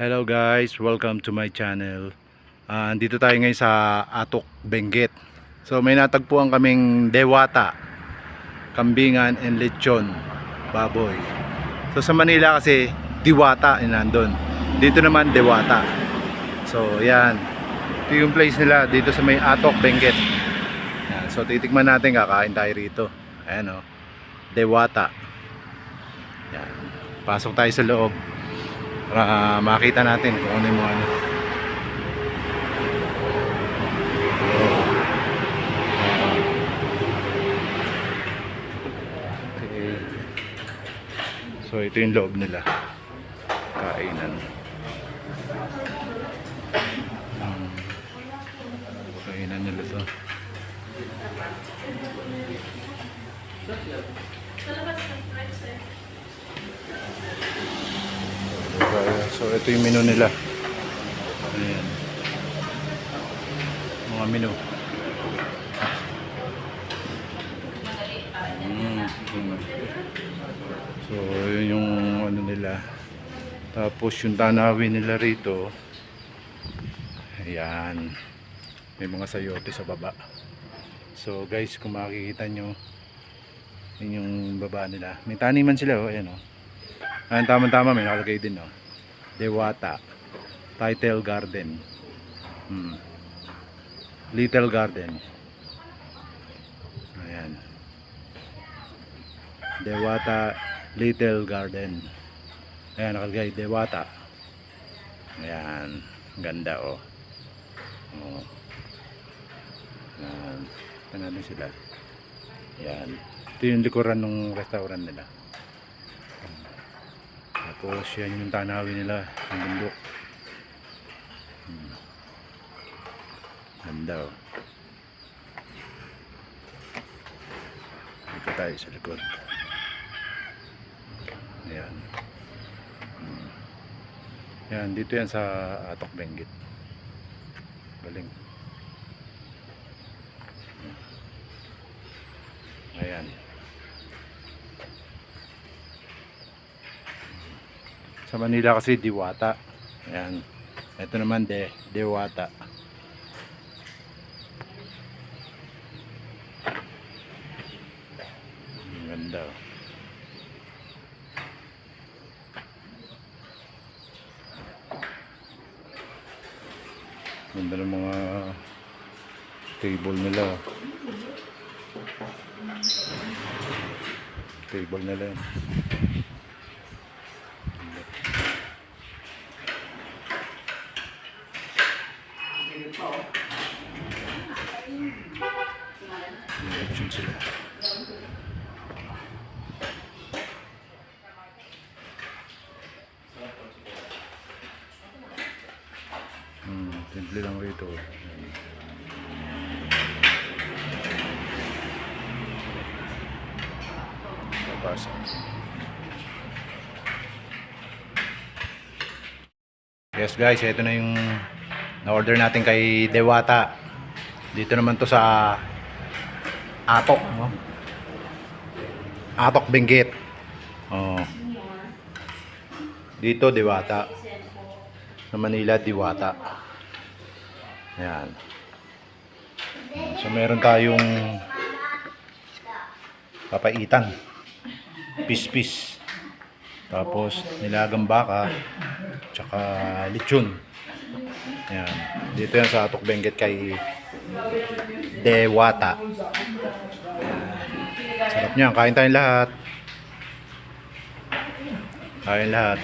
Hello guys, welcome to my channel. Ah, andito tayo ngayon sa Atok Benguet. So may natagpuan kaming dewata, kambingan and lechon, baboy. So sa Manila kasi diwata yung nandun. Dito naman dewata. So yan. Ito yung place nila dito sa may Atok Benguet. Yan. So titikman natin kakain tayo rito. Ayan o. Dewata. Yan. Pasok tayo sa loob para makita natin kung ano yung ano. So ito yung loob nila. Kainan. Hmm. Kainan nila to. Kaya, So ito yung menu nila. Ayan. Mga menu. Mm. So yun yung ano nila. Tapos yung tanawin nila rito. Ayan. May mga sayote sa baba. So guys, kung makikita nyo, yun yung baba nila. May taniman sila, oh. Ayan, oh. Ayan, tama-tama, may nakalagay din, oh. Dewata. Title Garden. Hmm. Little Garden. Ayan. Dewata Little Garden. Ayan, nakalagay, Dewata. Ayan. Ganda, oh. Oh. Ayan. Ito sila. Ayan. Ito yung likuran ng restaurant nila. Tapos yan yung tanawin nila, yung bundok. Hmm. Ganda oh. Dito tayo sa likod. Ayan. Hmm. Dito yan sa Atok Benguet. Galing. Ayan. Sa Manila kasi diwata. Ayan. Ito naman de, dewata. Ang ganda. oh. Ganda ng mga table nila. Table nila. Yan. Election sila. Hmm, simple lang rito. Papasok. Yes guys, ito na yung na-order natin kay Dewata. Dito naman to sa Atok, no? Atok Benguet. Oh. Dito Diwata. Sa Manila Diwata. Ayan. So meron tayong papaitan. Pis-pis. Tapos nilagang baka. Tsaka lechon. Ayan. Dito yan sa Atok Benguet kay Dewata. Sarap niyan. Kain tayong lahat. Kain lahat.